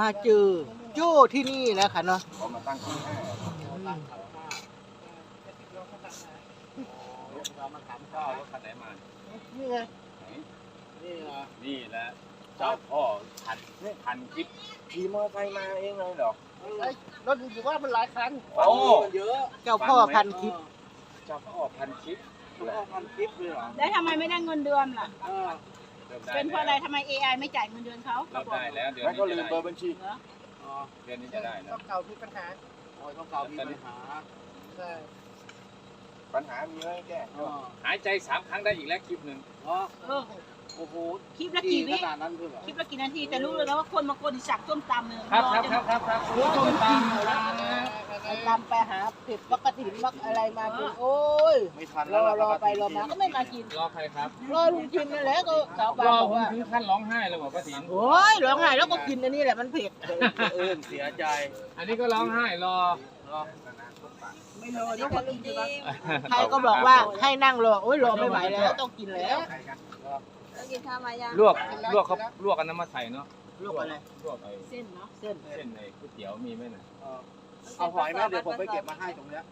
มาเจอโจ้ที่นี่แล้วค่ะเนาะเขามาตั้งที่ห้เรามาถามข้าวรถคันไหนมา นี่ไงนี่เหรอนี่แหละเจ้าพ่อพันพันคิดขี่มอเตอร์ไซค์มาเองเลยเหรอรถอยู่ว่ามันหลายคันโอ้เยอะ เจ้าพ่อพันทิพย์เจ้าพ่อพันคิดเราพันคลิปเลยเหรอ แล้วทำไมไม่ได้เงินเดือนล่ะ เออเริ่มได้เป็นเพราะอะไรทำไม AI ไม่จ่ายเงินเดือนเขาเริ่มได้แล้วเดือนแล้วนี้ก็จะลืมได้เบอร์บัญชีเหรออ๋อเดือนนี้จะได้แล้วเก่ามีปัญหา โอ้ยต้องเก่ามีปัญหาใช่ปัญหามีไว้ให้แก้ อ๋อหายใจสามครั้งได้อีกแล้วคลิปหนึ่ง เหรอเออ โอ้โหคลิปละกี่วิ ขนาดนั้นเลยเหรอคลิปละกี่นาทีแต่รู้เลยนะว่าคนมากดสั่งส้มตำเนี่ยครับครับครับครับครับโอ้ยต้มตำไอ้ตามไปหาเผ็ดวักกระถิ่นวักอะไรมากินโอ้ยไม่ทันรแล้วอล่ะรอไปรอมาก็ไม่มากิน รอใครครับ รอลุงกินนั่นแหละก็สาวบ้านรอบอกผมว่าถึงขั้นร้องไห้เลยบอกป้าติ๋มโอ้ยร้องไห้แล้วก็กินอันนี้แหละมันเผ็ดเอิ้นเสียใจอันนี้ก็ร้องไห้รอรอไม่รอเดี๋ยวคนกินอยู่บ้างใครก็บอกว่าให้นั่งรอโอ้ยรอไม่ไหวแล้วต้องกินแล้ว แล้วกินข้าวมายังลวกลวกเขาลวกกันน้ำมาใส่เนาะลวกอะไรลวกไอ้เส้นเนาะเส้นเส้นในก๋วยเตี๋ยวมีไหมน่ะเออเอาหอยไหมเดี๋ยวผมไปเก็บมาให้ตรงเนี้ย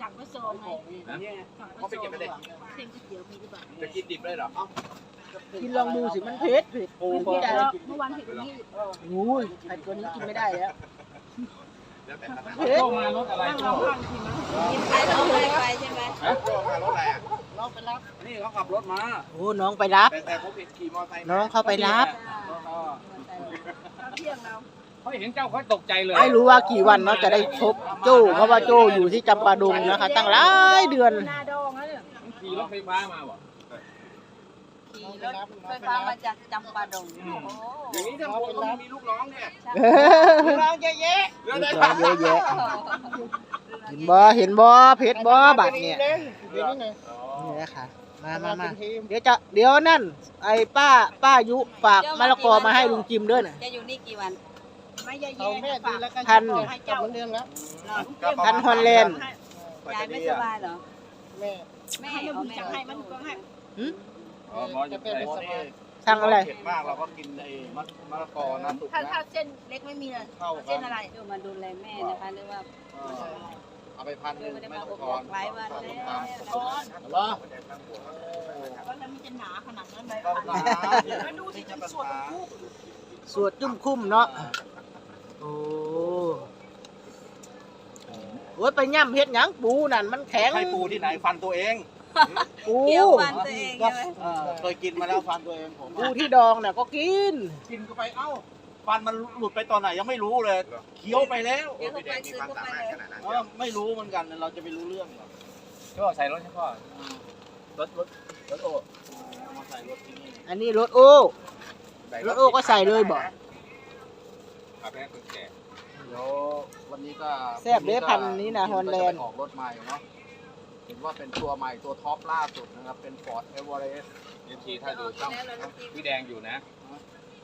จากพระโซงไงนี่ไงจากพระเขาไปโซเก็บงไปเลยเส้นก๋วยเตี๋ยวมีหรือเปล่าจะกินดิบเลยเหรอกินลองดูสิมันเผ็ดเผ็ดปูกินเปิไม่ดได้เมื่อวานเห็นวันนี้อุ้ยไอ้ตัวนี้กินไม่ได้แล้วแล้วแต่เผ็ดโจ้มารถอะไรนั่งโจ้ร้องไห้ทีมั้งกินไปร้องไห้ไปใช่ไหมฮะโจ้มารถอะไรอะ น้องไปรับ นี่เขาขับรถมาโอ้น้องไปรับ แต่แต่ผมเห็นขี่มอเตอร์ไซค์น้องเขาไปรับเออข้าวเที่ยงเราเขาเห็นเจ้าเขาตกใจเลย ไม่รู้ว่ากี่วันเนาะจะได้พบโจ้เพราะว่าโจ้อยู่ที่จำปาดงนะคะ ตั้งหลายเดือนหน้าดองแล้วเนี่ยขี่รถไฟฟ้ามาบ่ขี่รถไฟฟ้ามาจากจำปาดงโอ้โหอย่างนี้ถ้าผมต้องมีลูกน้องเนี่ยน้องเยอะแยะเรื่องอะไรเยอะแยะเห็นบ่เห็นบ่เพชรบ่บัตรเนี่ยนี่แหละค่ะมามามาเดี๋ยวจะเดี๋ยวนั่น ไอ้ป้าป้ายุฝากมะละกอมาให้ลุงจิมด้วยน่ะจะอยู่นี่กี่วันไม่ยายแย่ฝากพันให้เจ้าเรื่องแล้วพันฮอลแลนด์ยายไม่สบายเหรอแม่แม่ให้มันเอาบุญแม่จังให้มันก็ให้อ๋อหมอจะเป็นโอ้นี่สั่งอะไรเผ็ดมากเราก็กินไอ้มะมะละกอนะสุกถ้านะถ้าเส้นเล็กไม่มีเลยเข้ากัเส้นนอะไรดูมาดูแลแม่นะคะหรือว่า เออเอาไปพันหนึ่งไม่ได้ไม่มาต้องบทออนกหลายวันแล้วก้อนเหรอว่าแล้วมันจะหนาขนาดนั้นไหมต้องหาแล้วดูสิมันสดคู่สวดจุ้มคุ้มเนาะ โอ้โอ้ยไปย่ำเฮ็ดหยังปูนั่นมันแข็งให้ปูที่ไหนฟันตัวเองปูเคี้ยวฟันตัวเองใช่ไหมเออเคยกินมาแล้วฟันตัวเองผมปูที่ดองน่ะก็กิน กินเข้าไปเอ้า ฟันมันหลุดไปตอนไหนยังไม่รู้เลยเคี้ยวไปแล้วเดี๋ยวเขาไปซื้อเขาไปเลย เออไม่รู้เหมือนกันเราจะไปรู้เรื่องเหรอโจ้ใส่รถให้พ่อรถรถรถโอ้เอามาใส่รถที่นี่อันนี้รถโอ้ รถโอ้ก็ใส่เลยบอกขับไปให้คนแก่เดี๋ยววันนี้ก็แซ่บเด้พันธุ์นี้นะฮอลแลนด์ ออกรถใหม่เนาะเห็นว่าเป็นตัวใหม่ตัวท็อปล่าสุดนะครับเป็น Ford Everest ยีทีถ้าดูช่องพี่แดงอยู่นะ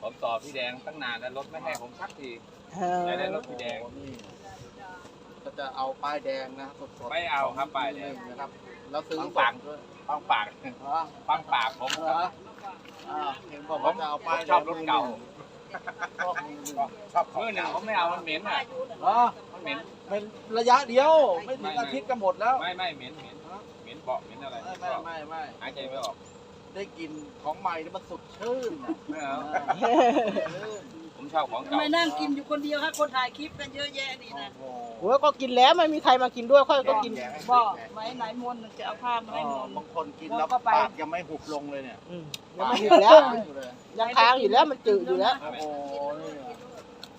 ผมต่อพี่แดงตั้งนานแล้วรถไม่ให้ผมสักทีเออได้ได้รถพี่แดงโอ้นี่ก็จะเอาป้ายแดงนะสดๆไม่เอาครับป้ายแดง นะครับ แล้วซื้อฟังฝาปากด้วยฟังปากเหรอฟังปากผมเหรออ่าเห็นบอกผว่ามจะเอาป้ายชอบรถเก่าชอบมือหนึ่งชอบมือหนึ่งผมไม่เอามันเหม็นอะเหรอมันเหม็น เป็นระยะเดียว ไม่ถึงอาทิตย์ก็หมดแล้ว ไม่ไม่เหม็นเหม็นเหม็นเบาะเหม็นอะไรไม่ไม่ไม่ไม่หายใจไม่ออก ได้กินของใหม่นี่มันสดชื่นอะไม่เอาชื่นผมชอบของทำเก่าไมนั่งกินอยู่คนเดียวคะคนถ่ายคลิปกันเยอะแยะนี่โอ้นะโห โอ้ยก็กินแล้วไม่มีใครมากินด้วยค่อยก็กินบอกไว้ไหนมนต์จะเอาผ้ามาเอให้มอนต์บางคนกินแล้วก็ไปปากยังไม่หุบลงเลยเนี่ยอืมยังไม่หยุดแล้วอยู่เลยยังค้างอยู่แล้วมันจืดอยู่แล้ว โอ้โหนี่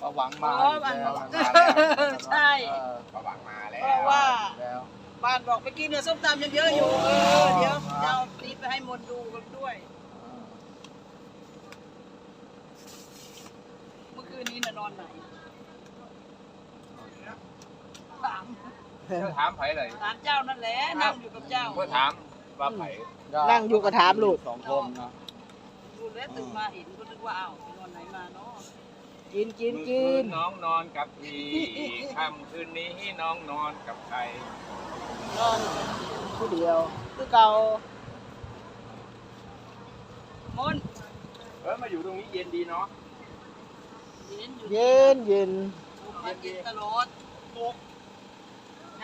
ประหวังมาอ๋ออีกมันแล้วใช่ เออประวังมาแล้เพราะวว่า แล้ว บ้านบอกไปกินเนื้อส้มตำยังเยอะอยู่เออเดี๋ยวจะเอานี้ ไปให้มนต์ดูกันด้วย เมื่อคืนนี้น่ะนอนไหนถามถามไผ่เลยถามเจ้านั่นแหละนั่งอยู่กับเจ้าเพื่อถามว่าไผ่นั่งอยู่กับถามลูกสองคนนะดูแล้วตื่นมาเห็นก็นึกว่าอ้าวไปนอนไหนมาเนาะกินกินเมื่อกิคืนนน้องนอนกับพี่ค่ำคืนนี้น้องนอนกับใครนอนผู้เดียวคือเก่า มนต์เออมาอยู่ตรงนี้เย็นดีเนาะเย็นอยู่เย็นเย็นมาเย็นตลอด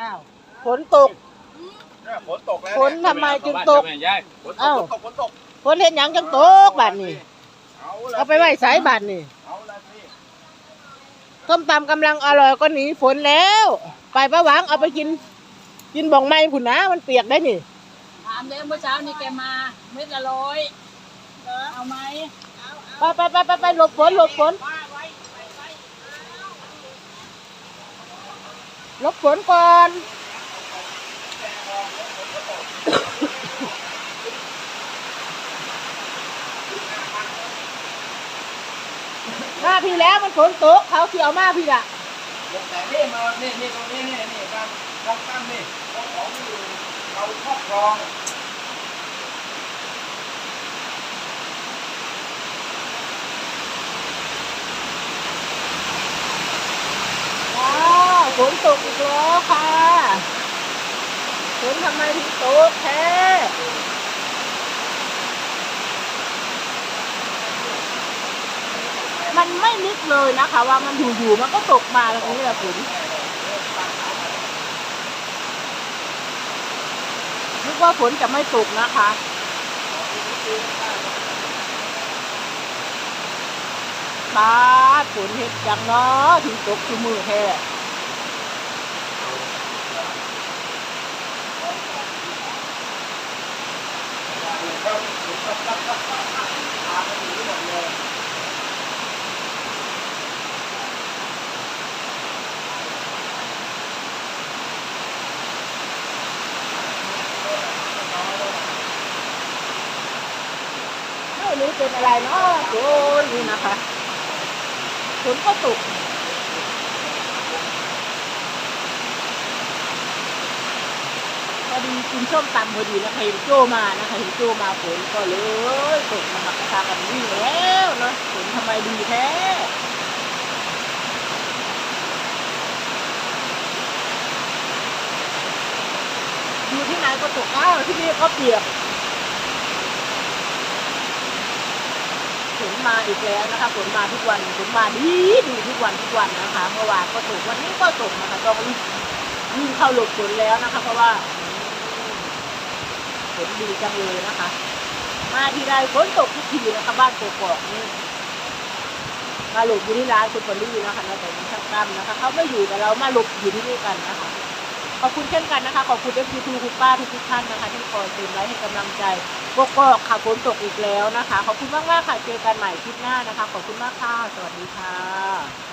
อ้าวฝนตกเนี่ยฝนตกแล้วฝนทำไมจึงตกแม่ยายฝนตเอ้ากฝนตกฝนตกฝนเห็นหยังจังตกบาดนี่เอาละเอาไปไว้สายบาดนี่เอาละสิส้มตำกำลังอร่อยก็หนีฝนแล้ว ไปประหวังเอาไปกิน กินบ่องไม้ผุนนะมันเปียกได้นี่ถามเลยเมื่อเช้านี่แกมาเม็ดละร้อย เอาไหมไปไปไปไปไปหลบฝนหลบฝนหลบฝนก่อนมาพี่แล้วมันฝนตกเขาเขียวมากพี่ละแต่นี่มานี่นี่ตรงนี้นี่นี่การการตั้งนี่ของของเราครอบครอง ว้าวฝ นตกอีกแล้วค่ะฝนทำไมถึงตกแท้มันไม่นึกเลยนะคะ ว่ามันอยู่ๆมันก็ตกมาแบบนี้แหละฝนนึกว่าฝนจะไม่ตกนะคะบ้าฝนเห็ดจังเนาะถึงตกคือมือแท้ ไม่รู้เป็นอะไรเนาะโอ้ยนี่นะคะฝนก็ตกพอดี กินส้มตำพอดีนะคะเห็นโจมานะคะเห็นโจมาฝนก็เลยตกมาหมักกระทากันวิ่แล้วเนาะฝนทำไมดีแท้อยู่ที่ไหนก็ตกอ้าวที่นี่ก็เปียกฝนมาอีกแล้วนะคะฝนมาทุกวันฝนมาดีดีทุกวันทุกวันนะคะเมื่อวานก็ตกวันนี้ก็ตกนะคะต้องรีบวิ่งเข้าหลบฝนแล้วนะคะ เพราะว่า นดีจังเลยนะคะ มาทีไรฝนตกทุกทีนะคะบ้านกกอกนี่มาหลบอยู่ที่ร้านคุณปอลี่นะคะแล้วแต่มันช่างตั้มนะคะเขาไม่อยู่แต่เรามาหลบอยู่ที่นี่กันนะคะขอบคุณเช่นกันนะคะ ขอบคุณเอฟซีทูคุณป้าทุกท่านนะคะ ที่คอยเติมไลค์ให้กำลังใจกกอกค่ะฝนตกอีกแล้วนะคะ ขอบคุณมากๆค่ะเจอกันใหม่คลิปหน้านะคะ ขอบคุณมากค่ะสวัสดีค่ะ